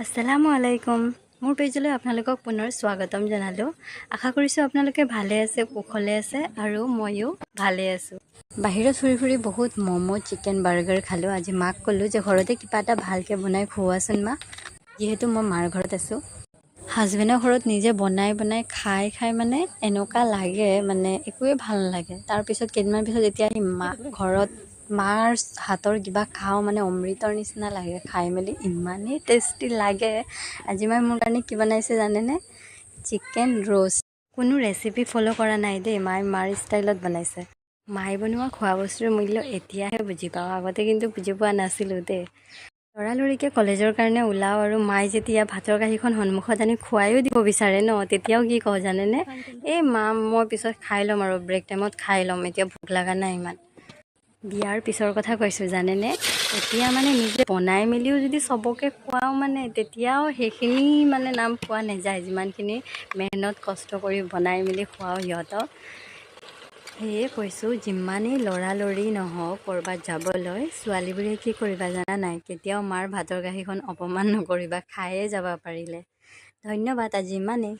আসসালামু আলাইকুম। মোৰ পেজলৈ আপোনালোকক পুনৰ স্বাগতম জনালোঁ। আশা কৰিছোঁ আপোনালোকে ভালে আছে কুশলে আছে আৰু ময়ো ভালে আছোঁ। বাহিৰত ফুৰি ফুৰি বহুত ম'ম' চিকেন বাৰ্গাৰ খালোঁ। আজি মাক ক'লোঁ যে ঘৰতে কিবা এটা ভালকৈ বনাই খুওৱাচোন মা। যিহেতু মই মাৰ ঘৰত আছোঁ। হাজবেণ্ডৰ ঘৰত নিজে বনাই বনাই খাই খাই মানে এনেকুৱা লাগে মানে একোৱে ভাল নালাগে। তাৰপিছত কেইদিনমান পিছত যেতিয়া আহি মা ঘৰত মাৰ হাতৰ কিবা খাওঁ মানে অমৃতৰ নিচিনা লাগে খাই মেলি ইমানেই টেষ্টি লাগে। আজি মই মোৰ কাৰণে কি বনাইছে জানেনে? চিকেন ৰ'ষ্ট কোনো ৰেচিপি ফ'ল' কৰা নাই দেই মায়ে মাৰ ষ্টাইলত বনাইছে। মায়ে বনোৱা খোৱা বস্তুৰ মূল্য এতিয়াহে বুজি পাওঁ আগতে কিন্তু বুজি পোৱা নাছিলোঁ দেই। লৰালৰিকৈ কলেজৰ কাৰণে ওলাওঁ আৰু মায়ে যেতিয়া ভাতৰ কাঁহীখন সন্মুখত আনি খুৱাইও দিব বিচাৰে ন তেতিয়াও কি কওঁ জানেনে? এই মা মই পিছত খাই ল'ম আৰু ব্ৰেক টাইমত খাই ল'ম এতিয়া ভোক লগা নাই ইমান। বিয়াৰ পিছৰ কথা কৈছোঁ জানেনে? এতিয়া মানে নিজে বনাই মেলিও যদি চবকে খুৱাওঁ মানে তেতিয়াও সেইখিনি মানে নাম পোৱা নাযায়। যিমানখিনি মেহনত কষ্ট কৰি বনাই মেলি খুৱাওঁ সিহঁতক। সেয়ে কৈছোঁ যিমানেই লৰালৰি নহওক ক'ৰবাত যাবলৈ ছোৱালীবোৰে কি কৰিবা জানা নাই? কেতিয়াও মাৰ ভাতৰ কাঁহীখন অপমান নকৰিবা খায়ে যাব পাৰিলে। ধন্যবাদ আজি ইমানেই।